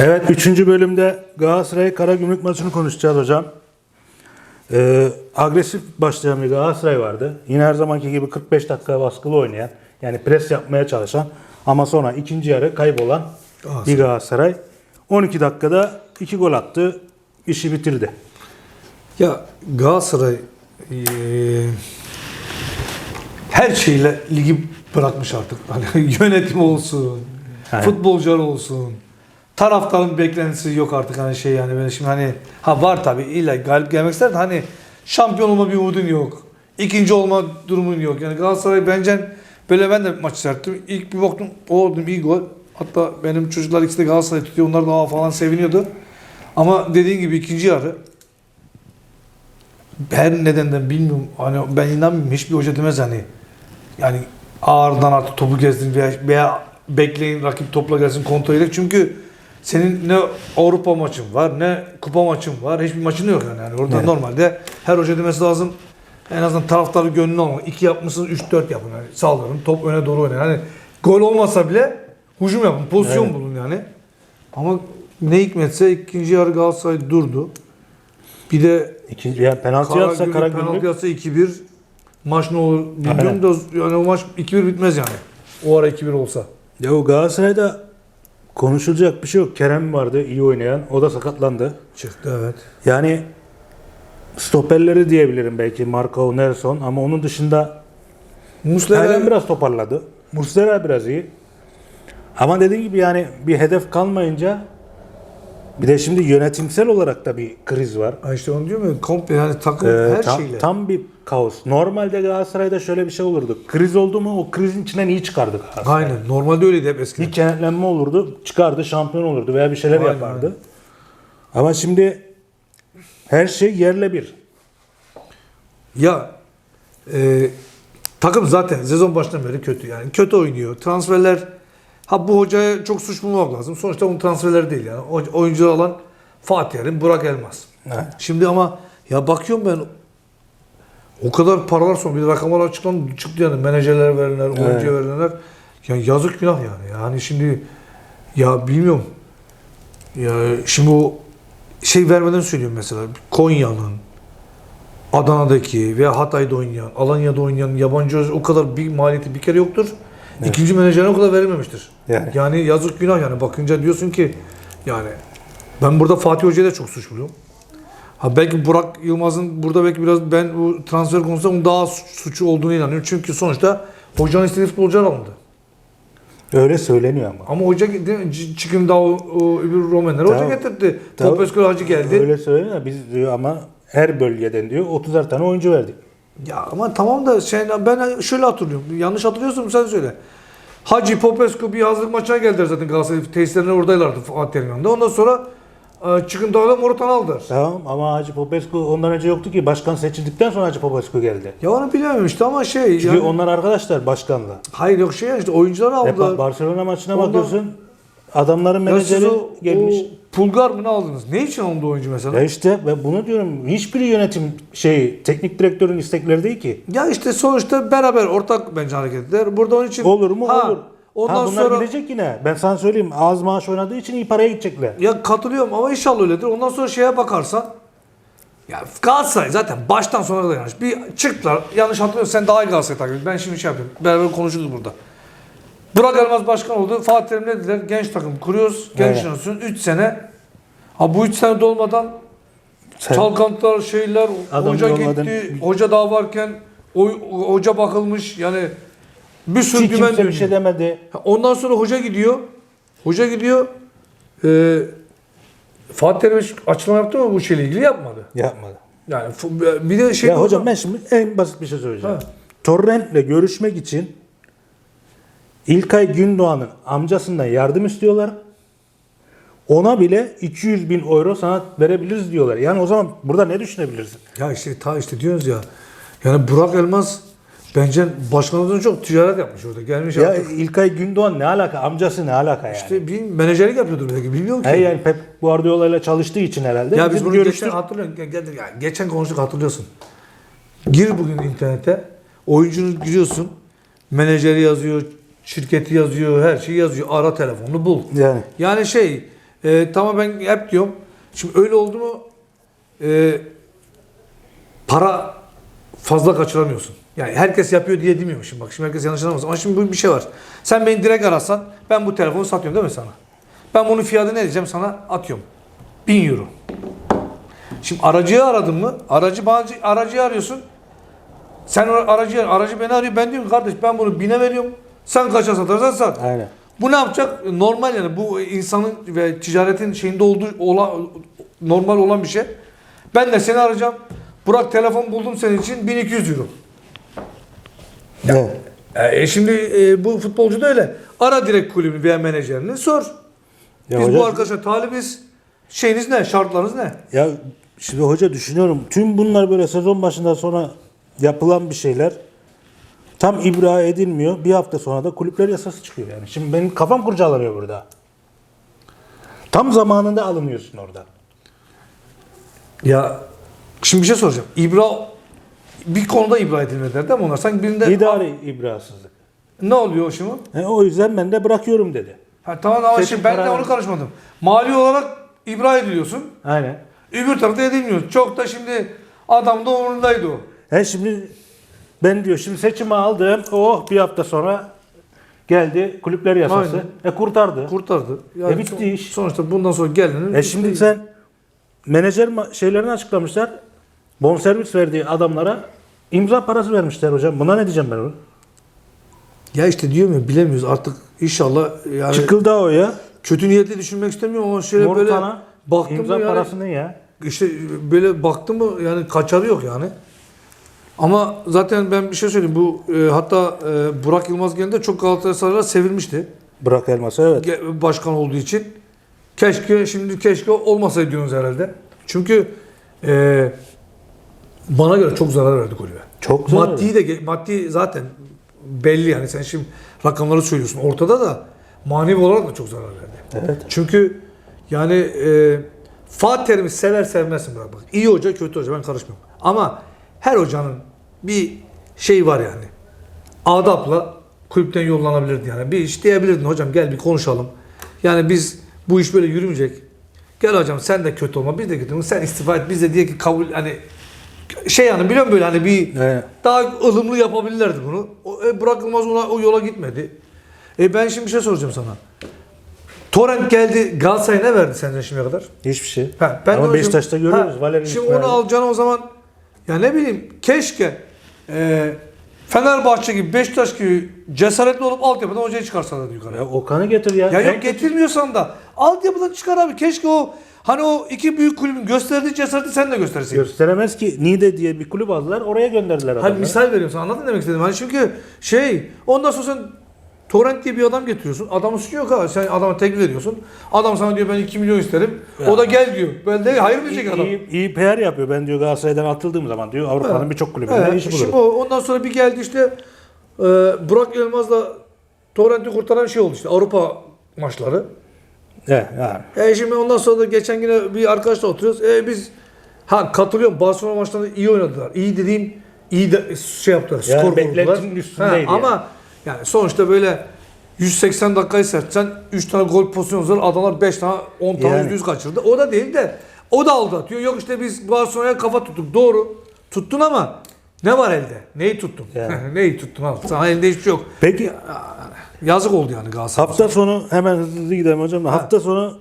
Evet, üçüncü bölümde Galatasaray Karagümrük maçını konuşacağız hocam. Ee, agresif başlayan bir Galatasaray vardı. Yine her zamanki gibi 45 dakika baskılı oynayan, yani pres yapmaya çalışan ama sonra ikinci yarı kaybolan bir Galatasaray. 12 dakikada 2 gol attı, işi bitirdi. Ya Galatasaray eee, her şeyle ligi bırakmış artık. Hani yönetim olsun, Aynen. futbolcular olsun. Taraftarın beklentisi yok artık hani şey yani ben şimdi hani ha var tabi illa galip gelmek ister de hani şampiyon olma bir umudun yok. İkinci olma durumun yok. Yani Galatasaray bence böyle ben de maç seyrettim. İlk bir baktım o dedim iyi gol. Hatta benim çocuklar ikisi de Galatasaray tutuyor. Onlar daha falan seviniyordu. Ama dediğin gibi ikinci yarı her nedenden bilmiyorum. Hani ben inanmıyorum. Hiçbir hoca demez hani. Yani ağırdan artık topu gezdir veya, veya bekleyin rakip topla gelsin kontrol edin. Çünkü senin ne Avrupa maçın var ne kupa maçın var. Hiçbir maçın yok yani. yani orada Evet. normalde her hoca demesi lazım. En azından taraftarı gönlünü almak. İki yapmışsınız 3-4 yapın. Yani saldırın. Top öne doğru oynayın. Hani gol olmasa bile hücum yapın. Pozisyon Evet. bulun yani. Ama ne hikmetse ikinci yarı Galatasaray durdu. Bir de İkinci, ya penaltı yatsa Karagümrük penaltı yatsa 2-1 maç ne olur bilmiyorum da yani o maç 2-1 bitmez yani. O ara 2-1 olsa. Ya o Galatasaray'da konuşulacak bir şey yok. Kerem vardı iyi oynayan. O da sakatlandı. Çıktı evet. Yani stoperleri diyebilirim belki Marco, Nelson ama onun dışında Muslera Taylan biraz toparladı. Muslera biraz iyi. Ama dediğim gibi yani bir hedef kalmayınca bir de şimdi yönetimsel olarak da bir kriz var. Ha işte onu diyorum ya komple yani takım Ee, her tam, şeyle. tam bir kaos. Normalde Galatasaray'da şöyle bir şey olurdu. Kriz oldu mu o krizin içinden iyi çıkardı Galatasaray. Aynen. Normalde öyleydi hep eskiden. Bir kenetlenme olurdu, çıkardı, şampiyon olurdu veya bir şeyler Aynen, yapardı. Ama şimdi her şey yerle bir. Ya e, takım zaten sezon başından beri kötü yani. Kötü oynuyor. Transferler ha bu hocaya çok suç bulmak lazım. Sonuçta onun transferleri değil yani. O- Oyuncu alan Fatih Erim, Burak Elmas. Evet. Şimdi ama ya bakıyorum ben o kadar paralar son bir rakamlar açıklandı çıktı yani menajerler verilenler, oyuncuya verilenler. Ya yazık günah yani. Yani şimdi ya bilmiyorum. Ya şimdi o şey vermeden söylüyorum mesela. Konya'nın Adana'daki veya Hatay'da oynayan, Alanya'da oynayan yabancı o kadar bir maliyeti bir kere yoktur. İkinci menajerine o kadar verilmemiştir. Yani. Yani yazık günah yani bakınca diyorsun ki yani ben burada Fatih Hoca'ya da çok suç buluyorum. Ha belki Burak Yılmaz'ın burada belki biraz ben bu transfer konusunda onun daha suç- suçu olduğunu inanıyorum. Çünkü sonuçta hocanın istediği futbolcular alındı. Öyle söyleniyor ama. Ama hoca çıkın daha o, o öbür Romenler hoca getirdi. Popescu hacı geldi. Öyle söyleniyor. Biz diyor ama her bölgeden diyor 30'ar tane oyuncu verdik. Ya ama tamam da şey, ben şöyle hatırlıyorum. Yanlış hatırlıyorsam sen söyle. Hacı Popescu bir hazırlık maçına geldiler zaten Galatasaray tesislerine oradaylardı Fatih Terim'in yanında. Ondan sonra e, çıkın dağda Morutan'ı aldılar. Tamam ama Hacı Popescu ondan önce yoktu ki. Başkan seçildikten sonra Hacı Popescu geldi. Ya onu bilemem işte ama şey Çünkü yani, onlar arkadaşlar başkanla. hayır yok şey işte oyuncuları Hep bak aldılar. Barcelona maçına Ondan- bakıyorsun. Adamların Ya menajeri o, gelmiş. o Pulgar mı ne aldınız? Ne için alındı oyuncu mesela? Ya işte ben bunu diyorum. Hiçbir yönetim şey teknik direktörün istekleri değil ki. Ya işte sonuçta beraber ortak bence hareket eder. Burada onun için Olur mu? Ha, Olur. Ondan ha, bunlar sonra gidecek yine. Ben sana söyleyeyim. Az maaş oynadığı için iyi paraya gidecekler. ya katılıyorum ama inşallah öyledir. Ondan sonra şeye bakarsan ya Galatasaray zaten baştan sona kadar yanlış. Bir çıktılar. Yanlış hatırlıyorsun. Sen daha iyi Galatasaray takip. Ben şimdi şey yapıyorum. Beraber konuşuruz burada. Burak Elmaz başkan oldu. Fatih Terim ne dediler? Genç takım kuruyoruz. Genç Evet. jenerasyon. 3 sene. Ha bu 3 sene dolmadan Sen- çalkantılar, şeyler, Adam hoca gitti, hoca daha varken o, hoca bakılmış yani bir sürü Hiç dümen kimse bir şey demedi. Ondan sonra hoca gidiyor. Hoca gidiyor. Ee, Fatih Terim açıklama yaptı mı bu şeyle ilgili yapmadı. Yapmadı. Yani bir de şey ya hocam ben şimdi en basit bir şey söyleyeceğim. Ha. Torrent'le görüşmek için İlkay Gündoğan'ın amcasından yardım istiyorlar. Ona bile 200 bin euro sana verebiliriz diyorlar. Yani o zaman burada ne düşünebilirsin? ya işte ta işte diyoruz ya. Yani Burak Elmaz bence başkanımızdan çok ticaret yapmış orada. Gelmiş Ya artık. İlkay Gündoğan ne alaka? Amcası ne alaka yani? işte bir menajerlik yapıyordur belki bilmiyorum ki. He yani Pep Guardiola ile çalıştığı için herhalde. Ya biz bunu görüştük. geçen ge- ya geçen konuştuk hatırlıyorsun. Gir bugün internete. Oyuncunu giriyorsun. Menajeri yazıyor, şirketi yazıyor, her şeyi yazıyor. Ara telefonunu bul. Yani. Yani şey, e, tamam ben hep diyorum. Şimdi öyle oldu mu e, para fazla kaçıramıyorsun. Yani herkes yapıyor diye demiyorum şimdi bak. Şimdi herkes yanlış anlamasın. Ama şimdi bu bir şey var. Sen beni direkt arasan ben bu telefonu satıyorum değil mi sana? Ben bunun fiyatı ne diyeceğim sana atıyorum. 1000 euro. Şimdi aracıyı aradın mı? Aracı bazı aracıyı arıyorsun. Sen aracı aracı beni arıyor. Ben diyorum kardeş ben bunu bine veriyorum. Sen kaça satarsan sat. Aynen. Bu ne yapacak? Normal yani bu insanın ve ticaretin şeyinde olduğu olan, normal olan bir şey. Ben de seni arayacağım. Burak telefon buldum senin için 1200 euro. Evet. E, şimdi e, bu futbolcu da öyle. Ara direkt kulübü veya menajerini sor. Ya Biz hocam- bu arkadaşa talibiz. Şeyiniz ne? Şartlarınız ne? Ya şimdi hoca düşünüyorum. Tüm bunlar böyle sezon başından sonra yapılan bir şeyler. Tam ibra edilmiyor. Bir hafta sonra da kulüpler yasası çıkıyor yani. Şimdi benim kafam kurcalanıyor burada. Tam zamanında alınıyorsun orada. Ya şimdi bir şey soracağım. İbra bir konuda ibra edilmediler değil mi onlar? Sanki birinde İdari ibrasızlık. ne oluyor şimdi? E, o yüzden ben de bırakıyorum dedi. Ha, tamam ama Seçim şimdi ben de onu karışmadım. Mali olarak ibra ediliyorsun. Aynen. Öbür tarafta edilmiyor. Çok da şimdi adam da umurundaydı o. He şimdi ben diyor şimdi seçimi aldım. Oh bir hafta sonra geldi kulüpler yasası. E kurtardı. Kurtardı. E bitti son- iş. Sonuçta bundan sonra gelinin... E şimdi sen menajer şeylerini açıklamışlar. Bonservis verdiği adamlara imza parası vermişler hocam. Buna ne diyeceğim ben onu? Ya işte diyorum ya bilemiyoruz artık inşallah yani Çıkıldı o ya. kötü niyetli düşünmek istemiyorum ama şöyle böyle Morutan'a baktım imza mı yani parası ne ya? işte böyle baktım mı yani kaçarı yok yani. Ama zaten ben bir şey söyleyeyim bu e, hatta e, Burak Yılmaz geldiğinde çok Galatasaraylılar sevilmişti. Bırak elması evet. Ge- Başkan olduğu için. Keşke şimdi keşke olmasaydı diyorsunuz herhalde. Çünkü e, bana göre çok zarar verdi kulübe. Çok zor. Maddi de ge- maddi zaten belli yani sen şimdi rakamları söylüyorsun ortada da manevi olarak da çok zarar verdi. Evet. Çünkü yani e, Fatih Terim'i sever sevmezsin bırak bak. İyi hoca kötü hoca ben karışmıyorum. Ama her hocanın bir şey var yani. Adapla kulüpten yollanabilirdi yani. Bir iş diyebilirdin hocam gel bir konuşalım. Yani biz bu iş böyle yürümeyecek. Gel hocam sen de kötü olma biz de kötü olma. Sen istifa et biz de diye ki kabul hani şey yani biliyorum böyle hani bir Evet. daha ılımlı yapabilirlerdi bunu. O, e, bırakılmaz ona o yola gitmedi. E ben şimdi bir şey soracağım sana. Torrent geldi Galatasaray ne verdi sence şimdiye kadar? Hiçbir şey. Ha, ben Ama Beşiktaş'ta görüyoruz. Ha, Şimdi onu alacaksın o zaman ya ne bileyim keşke e, Fenerbahçe gibi Beşiktaş gibi cesaretli olup altyapıdan hocayı çıkarsalardı yukarı. Ya Okan'ı getir ya. Ya yok getirmiyorsan da altyapıdan çıkar abi. Keşke o hani o iki büyük kulübün gösterdiği cesareti sen de gösterseydin. Gösteremez ki. Nide diye bir kulüp aldılar. Oraya gönderdiler Hani adamları. misal veriyorum sana anladın demek istedim. Hani çünkü şey ondan sonra sen Torrent diye bir adam getiriyorsun. Adamın suçu yok ha. Sen adama tek veriyorsun. Adam sana diyor ben 2 milyon isterim. O da gel diyor. Ben de hayır diyecek adam. İyi, iyi PR yapıyor. Ben diyor Galatasaray'dan atıldığım zaman diyor Avrupa'nın birçok kulübünde Evet, iş şimdi bulurum. o, ondan sonra bir geldi işte e, Burak Yılmaz'la Torrent'i kurtaran şey oldu işte Avrupa maçları. Evet, yani. E şimdi ondan sonra da geçen yine bir arkadaşla oturuyoruz. E biz ha katılıyorum Barcelona maçlarında iyi oynadılar. İyi dediğim iyi de şey yaptılar. Yani skor beklentinin üstündeydi Ha, Ama yani sonuçta böyle 180 dakikayı sertsen 3 tane gol pozisyonu var. Adamlar 5 tane 10 tane Yani. yüz kaçırdı. O da değil de o da aldatıyor. Yok işte biz Barcelona'ya kafa tuttuk. Doğru. Tuttun ama ne var elde? Neyi tuttun? Yani. Neyi tuttun abi? Sana elinde hiçbir şey yok. Peki Yazık oldu yani Galatasaray. hafta sonu hemen hızlı gidelim hocam. da. Hafta sonu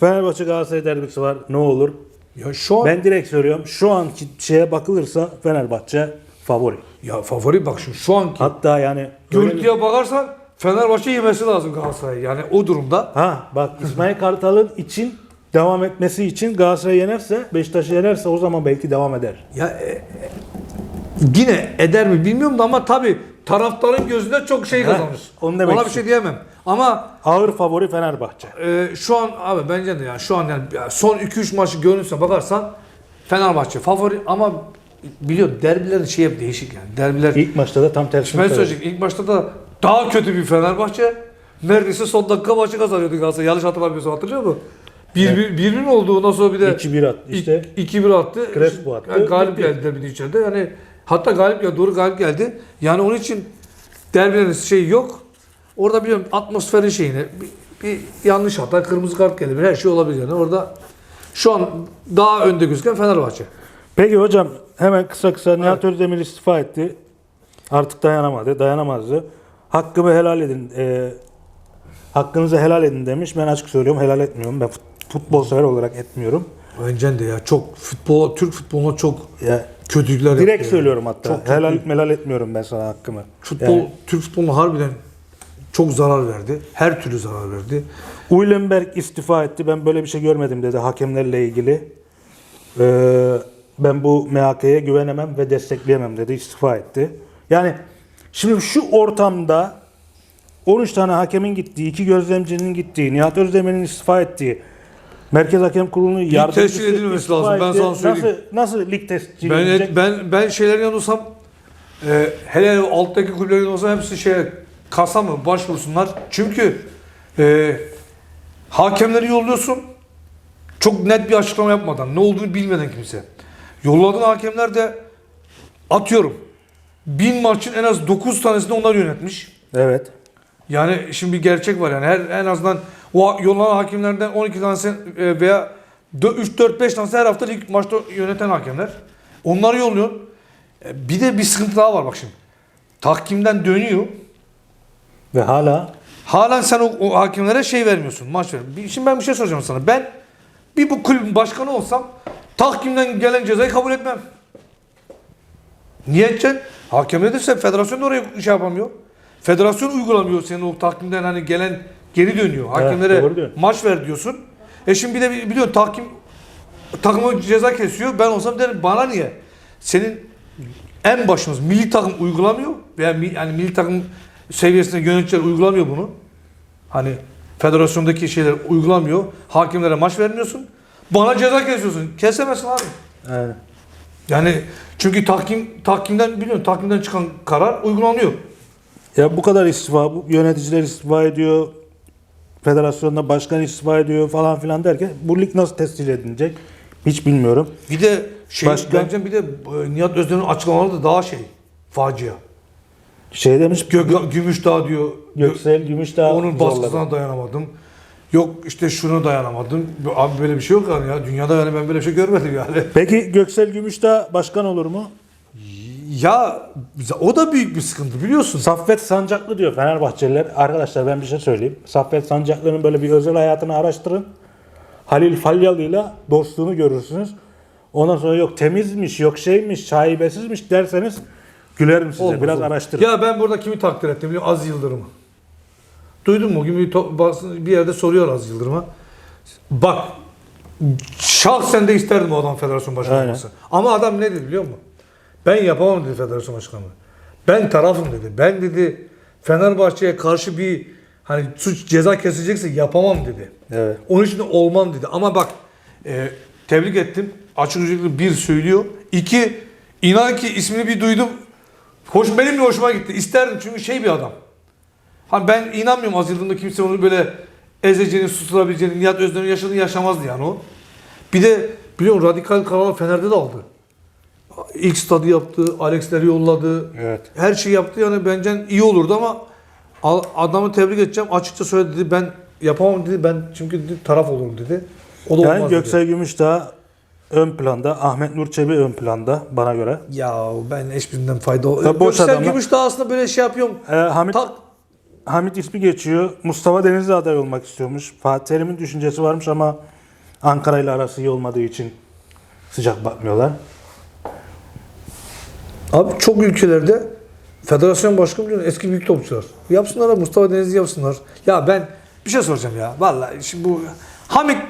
Fenerbahçe Galatasaray derbisi var. Ne olur? Ya şu an Ben direkt söylüyorum. Şu anki şeye bakılırsa Fenerbahçe favori. Ya favori bak şu şu anki Hatta yani öyle- Görüntüye bakarsan Fenerbahçe yemesi lazım Galatasaray'ı. Yani o durumda Ha bak İsmail Kartal'ın için devam etmesi için Galatasaray yenerse, Beşiktaş'ı yenerse o zaman belki devam eder. ya e, e, yine eder mi bilmiyorum da ama tabi taraftarın gözünde çok şey Ha, kazanmış. onu demek Ona bir şey diyemem. Ama Ağır favori Fenerbahçe. e, şu an abi bence de yani şu an yani ya son 2-3 maçı görünürse bakarsan Fenerbahçe favori ama biliyor derbilerin şey hep değişik yani. Derbiler İlk maçta da tam tersini ben söyledi. söyleyecek ilk başta da daha kötü bir Fenerbahçe neredeyse son dakika maçı kazanıyordu Galatasaray. Yanlış hatırlamıyorsam hatırlıyor musun? 1-1 1-1 oldu ondan sonra bir de 2-1 attı işte. 2-1 attı. Crespo attı. Yani galip Bitti. geldi bir de içeride. Yani hatta galip ya doğru galip geldi. Yani onun için derbilerin şeyi yok. Orada biliyorum atmosferin şeyini bir bir yanlış hata, kırmızı kart gelebilir. Her şey olabilir yani. Orada şu an daha önde gözüken Fenerbahçe. Peki hocam hemen kısa kısa Nihat Özdemir istifa etti. Artık dayanamadı, dayanamazdı. Hakkımı helal edin, e, hakkınızı helal edin demiş. Ben açık söylüyorum helal etmiyorum. Ben fut- futbol sever olarak etmiyorum. Bence de ya çok futbol, Türk futboluna çok Ya, kötülükler direkt yaptı yani. söylüyorum hatta. Çok kötü. helal melal etmiyorum ben sana hakkımı. Futbol, Yani, Türk futboluna harbiden çok zarar verdi. Her türlü zarar verdi. Uylenberg istifa etti. Ben böyle bir şey görmedim dedi hakemlerle ilgili. Ee, ben bu MHK'ye güvenemem ve destekleyemem dedi. istifa etti. Yani şimdi şu ortamda 13 tane hakemin gittiği, iki gözlemcinin gittiği, Nihat Özdemir'in istifa ettiği, Merkez Hakem Kurulu'nun yardımcısı tescil edilmesi lazım, ben etti. sana söyleyeyim. Nasıl, nasıl lig tescil Ben edilecek? ben ben şeylerin yanılsam e, hele alttaki kulüplerin olsa hepsi şeye kasa mı başvursunlar. Çünkü e, hakemleri yolluyorsun. Çok net bir açıklama yapmadan, ne olduğunu bilmeden kimse. Yolladığın hakemler de atıyorum. Bin maçın en az 9 tanesini onlar yönetmiş. Evet. Yani şimdi bir gerçek var yani her en azından o yollanan hakemlerden 12 tanesi e, veya 3 4 5 tanesi her hafta lig maçta yöneten hakemler. Onları yolluyor. E, Bir de bir sıkıntı daha var bak şimdi. Tahkimden dönüyor. Ve hala Halen sen o, o hakemlere şey vermiyorsun, maç ver. Şimdi ben bir şey soracağım sana. Ben bir bu kulübün başkanı olsam tahkimden gelen cezayı kabul etmem. Niye edeceksin? Hakemler de sen federasyon da oraya şey yapamıyor. Federasyon uygulamıyor senin o tahkimden hani gelen geri dönüyor. Hakemlere diyorsun. maç ver diyorsun. E şimdi bir de bi- biliyorsun tahkim takıma ceza kesiyor. Ben olsam derim bana niye? Senin en başımız milli takım uygulamıyor veya yani milli takım seviyesinde yöneticiler uygulamıyor bunu. Hani federasyondaki şeyler uygulamıyor. Hakimlere maç vermiyorsun. Bana ceza kesiyorsun. Kesemezsin abi. yani, Yani çünkü tahkim tahkimden biliyorsun tahkimden çıkan karar uygulanıyor. Ya bu kadar istifa, bu yöneticiler istifa ediyor, federasyonda başkan istifa ediyor falan filan derken bu lig nasıl tescil edilecek hiç bilmiyorum. Bir de şey Başka? bence bir de e, Nihat Özden'in açıklamaları da daha şey facia. Şey demiş, Gök, Gümüşdağ diyor. Göksel Gümüşdağ Onun zorladı. baskısına dayanamadım. Yok işte şuna dayanamadım. Abi böyle bir şey yok yani ya. Dünyada yani ben böyle bir şey görmedim yani. Peki Göksel Gümüşdağ başkan olur mu? Ya o da büyük bir sıkıntı biliyorsun. Saffet Sancaklı diyor Fenerbahçeliler. Arkadaşlar ben bir şey söyleyeyim. Saffet Sancaklı'nın böyle bir özel hayatını araştırın. Halil Falyalı'yla dostluğunu görürsünüz. Ondan sonra yok temizmiş, yok şeymiş, şaibesizmiş derseniz gülerim size. Olmaz, Biraz olmaz. araştırın. Ya ben burada kimi takdir ettim biliyor musun? Aziz Yıldırım'ı. Duydun mu? Bugün bir, bir yerde soruyor Aziz Yıldırım'a. Bak şahsen de isterdim o adam federasyon başkanı Aynen. olması. Ama adam ne dedi biliyor musun? Ben yapamam dedi federasyon başkanı. Ben tarafım dedi. Ben dedi Fenerbahçe'ye karşı bir hani suç ceza kesecekse yapamam dedi. Evet. Onun için de olmam dedi. Ama bak e, tebrik ettim. Açık yürekli bir söylüyor. İki inan ki ismini bir duydum. Hoş benim de hoşuma gitti. İsterdim çünkü şey bir adam. Hani ben inanmıyorum az yıldırımda kimse onu böyle ezeceğini, susturabileceğini, Nihat Özden'in yaşadığını yaşamazdı yani o. Bir de biliyorsun radikal karar Fener'de de aldı. İlk stadı yaptı, Alex'leri yolladı. Evet. Her şeyi yaptı yani bence iyi olurdu ama adamı tebrik edeceğim. Açıkça söyledi dedi ben yapamam dedi. Ben çünkü dedi, taraf olurum dedi. O da Yani Göksel Gümüşdağ ön planda, Ahmet Nur Çebi ön planda bana göre. Ya ben hiçbirinden fayda boş Göksel adamlar- Gümüşdağ aslında böyle şey yapıyorum. Ee, Hamit Tak, Hamit ismi geçiyor. Mustafa Denizli aday olmak istiyormuş. Fatih Terim'in düşüncesi varmış ama Ankara ile arası iyi olmadığı için sıcak bakmıyorlar. Abi çok ülkelerde federasyon başkanı eski büyük topçular. Yapsınlar abi Mustafa Denizli yapsınlar. Ya ben bir şey soracağım ya. Vallahi şimdi bu Hamit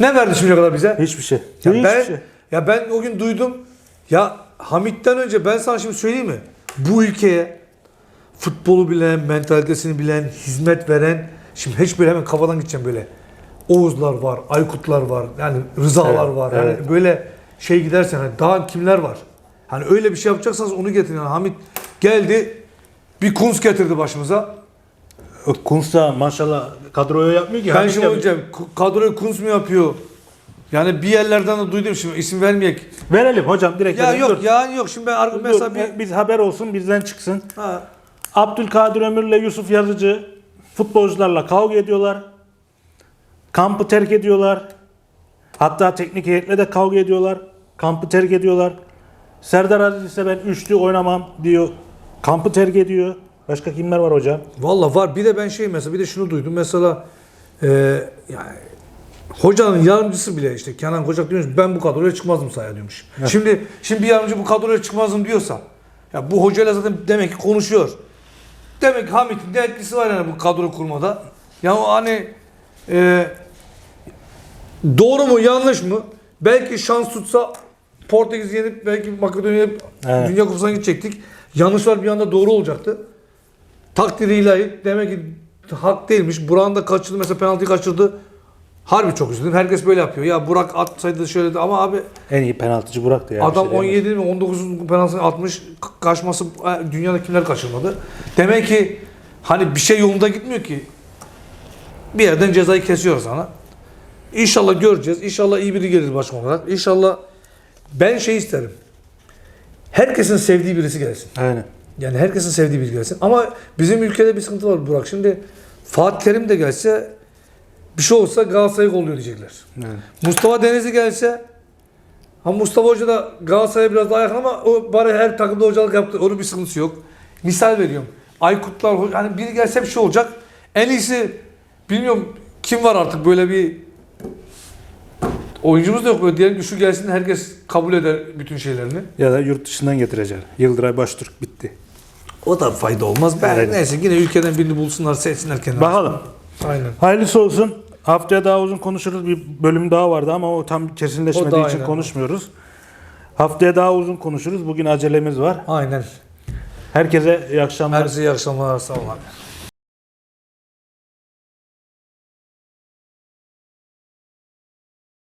ne verdi şimdiye kadar bize? Hiçbir şey. Ya Hiçbir ben şey. ya ben o gün duydum. Ya Hamit'ten önce ben sana şimdi söyleyeyim mi? Bu ülkeye futbolu bilen, mentalitesini bilen, hizmet veren şimdi hiç böyle hemen kafadan gideceğim böyle. Oğuzlar var, Aykutlar var, yani Rızalar Evet, var. Yani evet. böyle şey gidersen hani daha kimler var? Hani öyle bir şey yapacaksanız onu getirin. Yani Hamit geldi bir kunz getirdi başımıza. Kunsa maşallah kadroya yapmıyor ki. Ben şimdi hocam kadroyu kunz mu yapıyor? Yani bir yerlerden de duydum şimdi isim vermeyek. Verelim hocam direkt. Ya verelim. yok Dur, ya yok şimdi ben dur, mesela bir biz haber olsun bizden çıksın. ha, Abdülkadir Ömür'le Yusuf Yazıcı Futbolcularla kavga ediyorlar. Kampı terk ediyorlar. Hatta teknik heyetle de kavga ediyorlar. Kampı terk ediyorlar. Serdar Aziz ise ben üçlü oynamam diyor. Kampı terk ediyor. Başka kimler var hocam? Valla var. Bir de ben şey mesela bir de şunu duydum. Mesela e, yani hocanın yardımcısı bile işte Kenan Kocak diyormuş ben bu kadroya çıkmazdım sahaya diyormuş. Şimdi şimdi bir yardımcı bu kadroya çıkmazdım diyorsa ya bu hocayla zaten demek ki konuşuyor. Demek Hamit'in de etkisi var yani bu kadro kurmada. Ya hani e, doğru mu yanlış mı? Belki şans tutsa Portekiz yenip belki Makedonya yenip Evet. Dünya Kupası'na gidecektik. Yanlışlar bir anda doğru olacaktı. Takdiri ilahi demek ki hak değilmiş. Burak'ın da kaçırdı mesela penaltıyı kaçırdı. Harbi çok üzüldüm. Herkes böyle yapıyor. Ya Burak atsaydı şöyle de ama abi En iyi penaltıcı Burak'tı ya. adam Bir şey diyemem. 17 mi 19 penaltısını atmış. Kaçması e, dünyada kimler kaçırmadı. Demek ki hani bir şey yolunda gitmiyor ki. Bir yerden cezayı kesiyor sana. İnşallah göreceğiz. İnşallah iyi biri gelir başkan olarak. İnşallah ben şey isterim. Herkesin sevdiği birisi gelsin. Aynen. Yani herkesin sevdiği bir gelsin. Ama bizim ülkede bir sıkıntı var Burak. Şimdi Fatih Terim de gelse bir şey olsa Galatasaray'ı kolluyor diyecekler. Evet. Mustafa Denizli gelse ha Mustafa Hoca da Galatasaray'a biraz daha yakın ama o bari her takımda hocalık yaptı. Onun bir sıkıntısı yok. Misal veriyorum. Aykutlar hani biri gelse bir şey olacak. En iyisi bilmiyorum kim var artık böyle bir oyuncumuz da yok. Böyle diyelim ki şu gelsin herkes kabul eder bütün şeylerini. Ya da yurt dışından getirecek. Yıldıray Baştürk bitti. O da fayda olmaz. Ben Aynen. neyse yine ülkeden birini bulsunlar, seçsinler kenara. Bakalım. Aynen. Hayırlısı olsun. Haftaya daha uzun konuşuruz. Bir bölüm daha vardı ama o tam kesinleşmediği O için aynen. konuşmuyoruz. Haftaya daha uzun konuşuruz. Bugün acelemiz var. Aynen. Herkese iyi akşamlar. Herkese iyi akşamlar. Sağ olun.